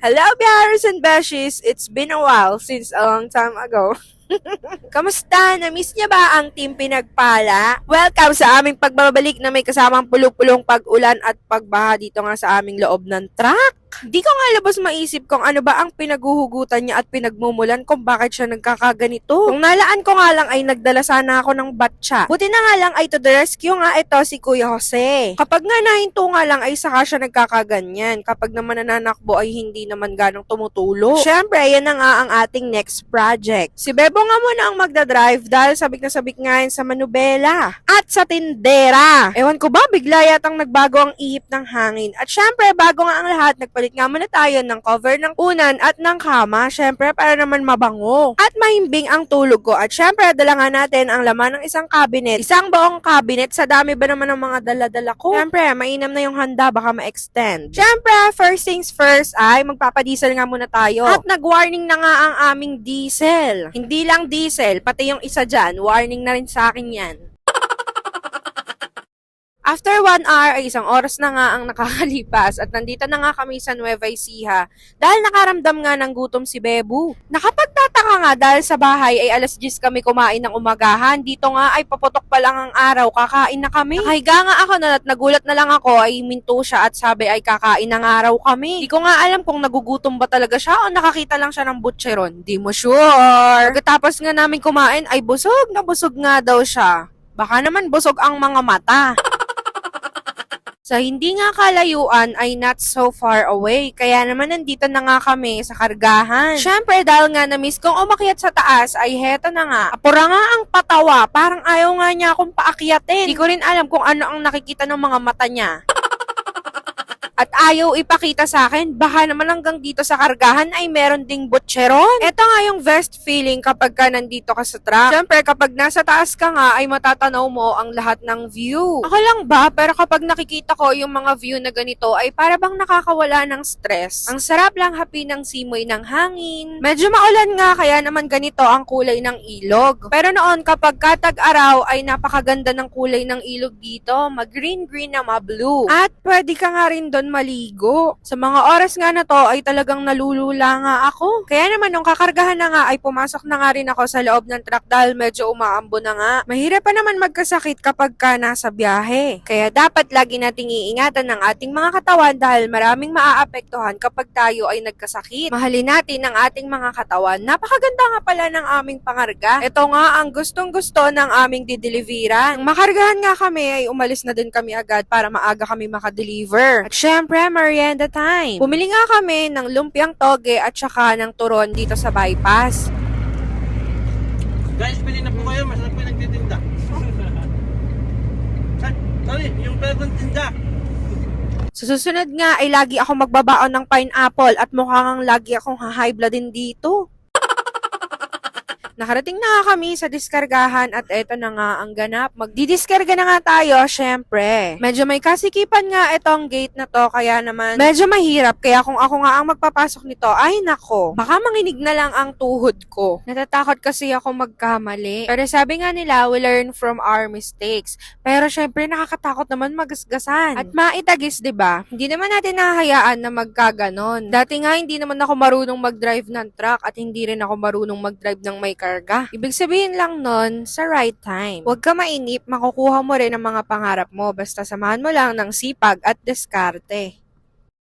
Hello, Biaras and Beshies! It's been a while since a long time ago. Kamusta? Na-miss niya ba ang team pinagpala? Welcome sa aming pagbabalik na may kasamang pulupulong pag-ulan at pagbaha dito nga sa aming loob ng truck. Di ko nga labas maisip kung ano ba ang pinaguhugutan niya at pinagmumulan kung bakit siya nagkakaganito. Kung nalaan ko nga lang ay nagdala sana ako ng batsa. Buti na nga lang ay to the rescue nga ito si Kuya Jose. Kapag nga nahinto nga lang ay saka siya nagkakaganyan. Kapag naman nananakbo ay hindi naman ganong tumutulo. Siyempre, yan na nga ang ating next project. Si Bebo nga muna ang magdadrive dahil sabik na sabik nga yan sa manubela at sa tindera. Ewan ko ba, bigla yatang nagbago ang ihip ng hangin. At syempre, bago nga ang lahat, nagpalit nga muna tayo ng cover ng unan at ng kama. Syempre, para naman mabango. At mahimbing ang tulog ko. At syempre, dala nga natin ang laman ng isang cabinet. Isang buong cabinet. Sa dami ba naman ng mga dala-dala ko? Syempre, mainam na yung handa. Baka ma-extend. Syempre, first things first ay magpapadiesel nga muna tayo. At nag-warning na nga ang aming diesel. Hindi lang diesel, pati yung isa dyan. Warning na rin sa akin yan. After one hour ay isang oras na nga ang nakakalipas at nandito na nga kami sa Nueva Ecija dahil nakaramdam nga ng gutom si Bebu. Nakapagtataka nga dahil sa bahay ay alas 10 kami kumain ng umagahan. Dito nga ay paputok pa lang ang araw, kakain na kami. Nakahiga nga ako na at nagulat na lang ako ay minto siya at sabi ay kakain ng araw kami. Di ko nga alam kung nagugutom ba talaga siya o nakakita lang siya ng butcheron. Di mo sure. Pagkatapos nga namin kumain ay busog na busog nga daw siya. Baka naman busog ang mga mata. Sa hindi nga kalayuan ay not so far away. Kaya naman nandito na nga kami sa kargahan. Syempre dahil nga na-miss kong umakyat sa taas ay heto na nga. Apura nga ang patawa. Parang ayaw nga niya akong paakyatin. Hindi ko rin alam kung ano ang nakikita ng mga mata niya. At ayaw ipakita sa akin, baka naman hanggang dito sa kargahan ay meron ding butcheron. Ito nga yung best feeling kapag ka nandito ka sa truck. Siyempre, kapag nasa taas ka nga, ay matatanaw mo ang lahat ng view. Ako lang ba? Pero kapag nakikita ko yung mga view na ganito, ay para bang nakakawala ng stress. Ang sarap lang happy ng simoy ng hangin. Medyo maulan nga, kaya naman ganito ang kulay ng ilog. Pero noon, kapag katag-araw, ay napakaganda ng kulay ng ilog dito. Mag-green-green na ma-blue. At pwede ka nga rin doon maligo. Sa mga oras nga na to ay talagang nalulula nga ako. Kaya naman nung kakargahan na nga ay pumasok na nga rin ako sa loob ng truck dahil medyo umaambo na nga. Mahirap pa naman magkasakit kapag ka nasa biyahe. Kaya dapat lagi nating iingatan ng ating mga katawan dahil maraming maaapektuhan kapag tayo ay nagkasakit. Mahalin natin ang ating mga katawan. Napakaganda nga pala ng aming pangarga. Ito nga ang gustong gusto ng aming dideliveran. Nang makargahan nga kami ay umalis na din kami agad para maaga kami makadeliver. At syempre, merienda time. Bumili nga kami ng lumpiang toge at saka ng turon dito sa bypass. Guys, pili na po kayo. Masarap po yung nagtitinda. Ay, sorry, yung pwedeng tinda. Sa susunod nga ay lagi ako magbabaon ng pineapple at mukhang lagi akong high blood din dito. Nakarating na kami sa diskargahan at eto na nga ang ganap. Magdidiskarga na nga tayo, syempre. Medyo may kasikipan nga itong gate na to, kaya naman medyo mahirap. Kaya kung ako nga ang magpapasok nito, ay nako, baka manginig na lang ang tuhod ko. Natatakot kasi ako magkamali. Pero sabi nga nila, we learn from our mistakes. Pero syempre nakakatakot naman magasgasan. At maitagis, 'di ba? Hindi naman natin nahahayaan na magkaganon. Dati nga hindi naman ako marunong mag-drive ng truck at hindi rin ako marunong mag-drive ng may karga. Ibig sabihin lang nun, sa right time. Huwag ka mainip, makukuha mo rin ang mga pangarap mo basta samahan mo lang ng sipag at diskarte.